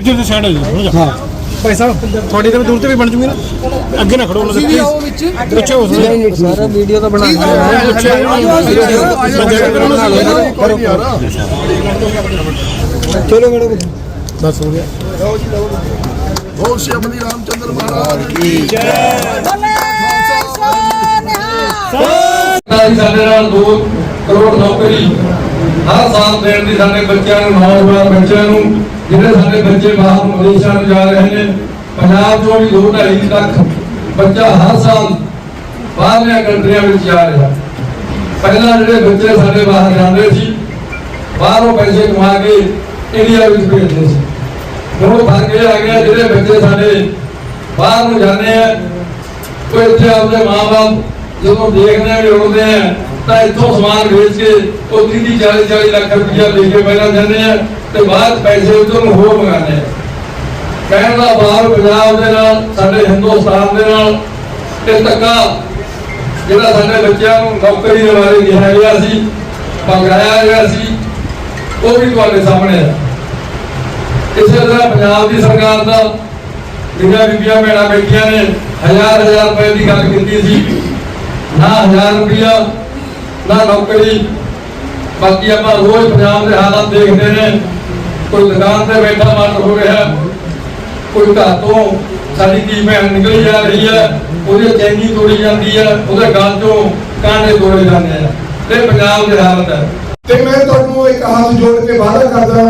ਇੱਧਰ ਦੀ ਸਾਈਡ ਹੋ ਜੀ। ਥੋੜਾ ਹਾਂ। ਭਾਈ ਸਾਹਿਬ ਥੋੜੀ ਦੇਰ ਦੂਰ ਤੇ ਵੀ ਬਣ ਜੂਗੀ ਨਾ। ਅੱਗੇ ਨਾ ਖੜੋ ਉਹਨਾਂ ਦੇ ਆਓ ਵਿੱਚ। ਪਿੱਛੇ ਹੋ ਸਕਦੇ ਸਾਰਾ ਵੀਡੀਓ ਤਾਂ ਬਣਾ ਚਲੋ ਮੈਡਮ। ਬਸ ਹੋ ਗਿਆ। ਬੋਲ ਸ਼੍ਰੀ ਰਾਮਚੰਦਰ ਮਹਾਰਾਜ ਕੀ ਸਰਕਾਰੀ ਸਾਡੇ ਨਾਲ 2 ਕਰੋੜ ਨੌਕਰੀ ਹਰ ਸਾਲ ਦੇਣ ਦੀ ਸਾਡੇ ਬੱਚਿਆਂ ਨੂੰ ਨੌਜਵਾਨ ਬੱਚਿਆਂ ਨੂੰ ਜਿਹੜੇ ਸਾਡੇ ਬੱਚੇ ਬਾਹਰ ਨੂੰ ਨੂੰ ਜਾ ਰਹੇ ਨੇ, ਪੰਜਾਬ ਤੋਂ ਵੀ 2.5 ਲੱਖ ਬੱਚਾ ਹਰ ਸਾਲ ਬਾਹਰਲੀਆਂ ਕੰਟਰੀਆਂ ਵਿੱਚ ਜਾ ਰਿਹਾ। ਪਹਿਲਾਂ ਜਿਹੜੇ ਬੱਚੇ ਸਾਡੇ ਬਾਹਰ ਜਾਂਦੇ ਸੀ, ਬਾਹਰੋਂ ਪੈਸੇ ਕਮਾ ਕੇ ਇੰਡੀਆ ਵਿੱਚ ਭੇਜਦੇ ਸੀ। ਹੁਣ ਫ਼ਰਕ ਇਹ ਆ ਗਿਆ, ਜਿਹੜੇ ਬੱਚੇ ਸਾਡੇ ਬਾਹਰ ਨੂੰ ਜਾਂਦੇ ਆ, ਉਹ ਇੱਥੇ ਆਪਣੇ ਮਾਪੇ ਜਦੋਂ ਦੇਖਦੇ ਆ ਵੀ ਰੋਂਦੇ ਆ ਤਾਂ ਇੱਥੋਂ ਸਮਾਨ ਵੇਚ ਕੇ ਉਹ 30 40 40 ਲੱਖ ਰੁਪਇਆ ਲੈ ਕੇ ਪਹਿਲਾਂ ਜਾਂਦੇ ਆ ਤੇ ਬਾਅਦ ਪੈਸੇ ਉਧਰ ਨੂੰ ਹੋਰ ਮੰਗਾਉਂਦੇ ਆ। ਕਹਿਣ ਦਾ ਬਾਹਰ ਪੰਜਾਬ ਦੇ ਨਾਲ, ਸਾਡੇ ਹਿੰਦੁਸਤਾਨ ਦੇ ਨਾਲ ਇਹ ਧੱਕਾ ਜਿਹੜਾ ਸਾਡੇ ਬੱਚਿਆਂ ਨੂੰ ਨੌਕਰੀ ਦੇ ਬਾਰੇ ਕਿਹਾ ਗਿਆ ਸੀ ਮੰਗਾਇਆ ਗਿਆ ਸੀ, ਉਹ ਵੀ ਤੁਹਾਡੇ ਸਾਹਮਣੇ ਹੈ ਇਸੇ ਤਰ੍ਹਾਂ ਪੰਜਾਬ ਦੀ ਸਰਕਾਰ ਦਾ ਜਿਹੜੀਆਂ ਬੀਬੀਆਂ ਭੈਣਾਂ ਬੈਠੀਆਂ ਨੇ, ਹਜ਼ਾਰ ਹਜ਼ਾਰ ਰੁਪਏ ਦੀ ਗੱਲ ਕੀਤੀ ਸੀ, ਨਾ ਹਜ਼ਾਰ ਰੁਪਇਆ ਨਾ ਨੌਕਰੀ, ਬਾਕੀ ਆਪਾਂ ਰੋਜ਼ ਪੰਜਾਬ ਦੇ ਹਾਲਾਤ ਦੇਖਦੇ ਨੇ। ਕੋਈ ਦੁਕਾਨ ਤੇ ਬੈਠਾ ਮਰ ਹੋ ਰਿਹਾ, ਕੋਈ ਘਰ ਤੋਂ ਸਾਡੀ ਧੀ ਭੈਣ ਨਿਕਲੀ ਜਾ ਰਹੀ ਹੈ, ਉਹਦੀ ਚੈਨੀ ਤੋੜੀ ਜਾਂਦੀ ਹੈ, ਉਹਦੇ ਗਲ ਤੋਂ ਕਾਂਡੇ ਤੋੜੇ ਜਾਂਦੇ ਆ। ਇਹ ਪੰਜਾਬ ਦੇ ਹਾਲਤ ਹੈ। ਤੇ ਮੈਂ ਤੁਹਾਨੂੰ ਇੱਕ ਹੱਥ ਜੋੜ ਕੇ ਵਾਅਦਾ ਕਰਦਾ,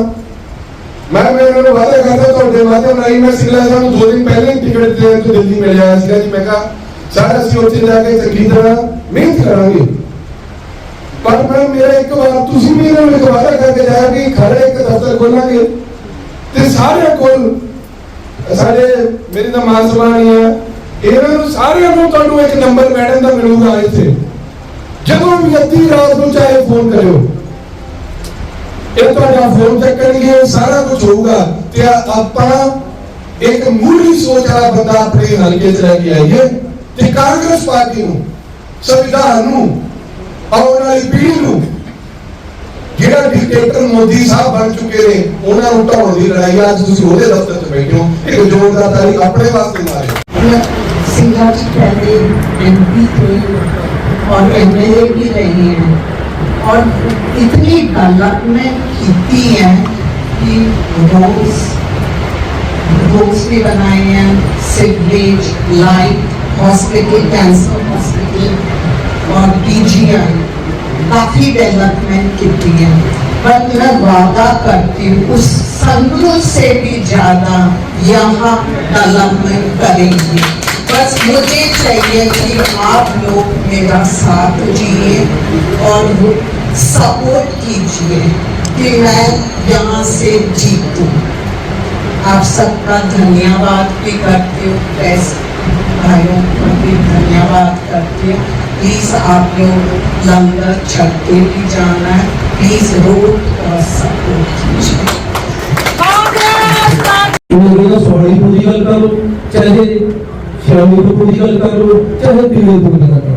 ਮੈਂ ਮੈਂ ਉਹਨਾਂ ਨੂੰ ਵਾਅਦਾ ਕਰਦਾ, ਤੁਹਾਡੇ ਮਾਧਿਅਮ ਰਾਹੀਂ ਮੈਂ ਸਿਗਲਾ ਸਾਹਿਬ ਨੂੰ ਦੋ ਦਿਨ ਪਹਿਲਾਂ ਹੀ ਟਿਕਟ ਦੇਣ ਤੋਂ ਦਿੱਲੀ ਮਿਲ ਸੀਗਾ ਜੀ, ਮੈਂ ਕਿਹਾ ਸਰ ਅਸੀਂ ਉੱਥੇ ਜਾ ਕੇ ਚੰਗੀ ਤਰ੍ਹਾਂ ਮਿਹਨਤ ਕਰਾਂਗੇ। ਪਰ ਮੈਂ ਮੇਰਾ ਇੱਕ ਵਾਰ ਤੁਸੀਂ ਵੀ ਇਹਨਾਂ ਨੂੰ ਇੱਕ ਵਾਅਦਾ ਕਰਕੇ ਜਾਇਆ ਕਿ ਖੜੇ ਇੱਕ ਦਫ਼ਤਰ ਖੋਲਾਂਗੇ। ਤੇ ਸਾਰਿਆਂ ਕੋਲ, ਸਾਡੇ ਮੇਰੀ ਤਾਂ ਮਾਨ ਹੈ, ਇਹਨਾਂ ਨੂੰ ਸਾਰਿਆਂ ਨੂੰ ਤੁਹਾਨੂੰ ਇੱਕ ਨੰਬਰ ਮੈਡਮ ਦਾ ਮਿਲੂਗਾ ਇੱਥੇ। ਜਦੋਂ ਵੀ ਅੱਧੀ ਰਾਤ ਨੂੰ ਚਾਹੇ ਫੋਨ ਕਰਿਓ। ਇਹ ਤੁਹਾਡਾ ਫੋਨ ਚੱਕਣਗੇ, ਸਾਰਾ ਕੁਝ ਹੋਊਗਾ। ਤੇ ਆਪਾਂ ਇੱਕ ਮੂਲੀ ਸੋਚ ਵਾਲਾ ਬੰਦਾ ਆਪਣੇ ਹਲਕੇ 'ਚ ਲੈ ਕੇ ਆਈਏ। ਤੇ ਕਾਂਗਰਸ ਪਾਰਟੀ ਨੂੰ, ਸੰਵਿਧਾਨ ਨੂੰ ਆਉਣ ਵਾਲੀ ਪੀੜ੍ਹੀ ਨੂੰ ਜਿਹੜਾ ਡਿਕਟੇਟਰ ਮੋਦੀ ਸਾਹਿਬ ਬਣ ਚੁੱਕੇ ਨੇ ਉਹਨਾਂ ਨੂੰ ਢਾਉਣ ਦੀ ਲੜਾਈ ਅੱਜ ਤੁਸੀਂ ਉਹਦੇ ਦਫ਼ਤਰ 'ਚ ਬੈਠੇ ਹੋ ਇੱਕ ਜ਼ੋਰਦਾਰ ਤਾਲੀ ਆਪਣੇ ਵਾਸਤੇ ਮਾਰੇ सिंगा जी पहले एमपी थे और एमएलए भी रहे हैं और इतनी डेवलपमेंट की है कि रोड्स रोड्स भी बनाए हैं sewerage light hospital cancer hospital और पीजीआई काफ़ी डेवलपमेंट की है। पर मैं वादा करती हूँ, उस संतों से भी ज़्यादा यहाँ डेवलपमेंट करेंगे। बस मुझे चाहिए कि आप लोग मेरा साथ दीजिए और सपोर्ट कीजिए कि मैं यहाँ से जीतूं। आप सबका धन्यवाद भी करती हूँ। भाइयों को भी धन्यवाद करती हूँ। प्लीज आप लोग लंगर छत पे भी जाना है प्लीज रोड और सपोर्ट कीजिए ਉਹ ਜਿਹੜਾ ਸੋਹਣੀ ਪੂਰੀ ਗੱਲ ਕਰ ਲੋ ਚਾਹੇ ਸ਼ਾਮੀ ਤੋਂ ਪੂਰੀ ਗੱਲ ਕਰ ਲੋ ਚਾਹੇ ਪੀਲੇ ਤੋਂ ਗੱਲ ਕਰ ਲੋ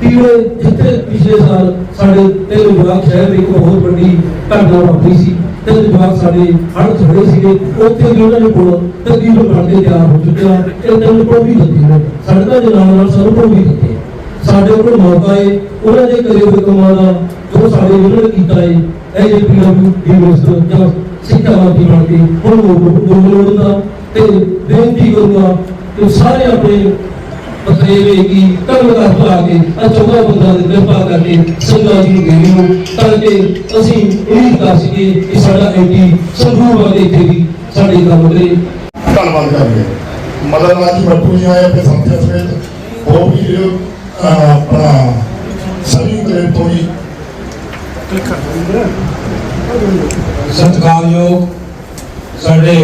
ਪੀਲੇ ਜਿੱਥੇ ਪਿਛਲੇ ਸਾਲ ਸਾਡੇ ਤਿੰਨ ਜਵਾਕ ਸ਼ਹਿਰ ਦੀ ਇੱਕ ਬਹੁਤ ਵੱਡੀ ਘਟਨਾ ਵਾਪਰੀ ਸੀ ਤਿੰਨ ਜਵਾਕ ਸਾਡੇ ਹੜ ਖੜੇ ਸੀਗੇ ਉੱਥੇ ਵੀ ਉਹਨਾਂ ਨੇ ਕੋਲ ਤਕਰੀਬਨ ਬਣ ਕੇ ਤਿਆਰ ਹੋ ਚੁੱਕਿਆ ਇਹ ਤਿੰਨ ਕੋਲ ਵੀ ਦਿੱਤੇ ਨੇ ਸਾਡੇ ਤਾਂ ਦੇ ਨਾਲ ਨਾਲ ਸਾਨੂੰ ਕੋਲ ਵੀ ਦਿੱਤੇ ਸਾਡੇ ਕੋਲ ਮੌਕਾ ਹੈ ਉਹਨਾਂ ਦੇ ਕਰੇ ਹੋਏ ਦਾ ਜੋ ਸਾਡੇ ਉਹਨਾਂ ਕੀਤਾ ਹੈ ਇਹ ਜੇ ਪੀਐਮ ਦੀ ਮਿਨਿਸਟਰ ਜਾਂ ਸਿੱਖਿਆ ਮੰਤਰੀ ਬਣ ਕੇ ਹੁਣ ਉਹ ਦਾ ਤੇ ਬੇਨਤੀ ਕਰੂੰਗਾ ਕਿ ਸਾਰੇ ਆਪਣੇ ਪਤਰੇਵੇ ਕੀ ਕੰਮ ਦਾ ਭਲਾ ਕੇ ਆ ਬੰਦਾ ਦੇ ਕਿਰਪਾ ਕਰਕੇ ਸੰਗਤ ਜੀ ਨੂੰ ਨੂੰ, ਤਾਂ ਕਿ ਅਸੀਂ ਇਹ ਕਰ ਸਕੀਏ ਕਿ ਸਾਡਾ ਐਂਟੀ ਸੰਭੂ ਵਾਲੇ ਇੱਥੇ ਸਾਡੇ ਕੰਮ ਕਰੇ ਧੰਨਵਾਦ ਕਰਦੇ ਮਦਨ ਲਾਲ ਜੀ ਜੀ ਆਏ ਆਪਣੇ ਸੰਥਿਆ ਸਮੇਤ। ਉਹ ਵੀ ਆਪਣਾ ਸਭੀ ਕਲੇਬ ਤੋਂ ਜੀ ਸਤਿਕਾਰਯੋਗ ਸਾਡੇ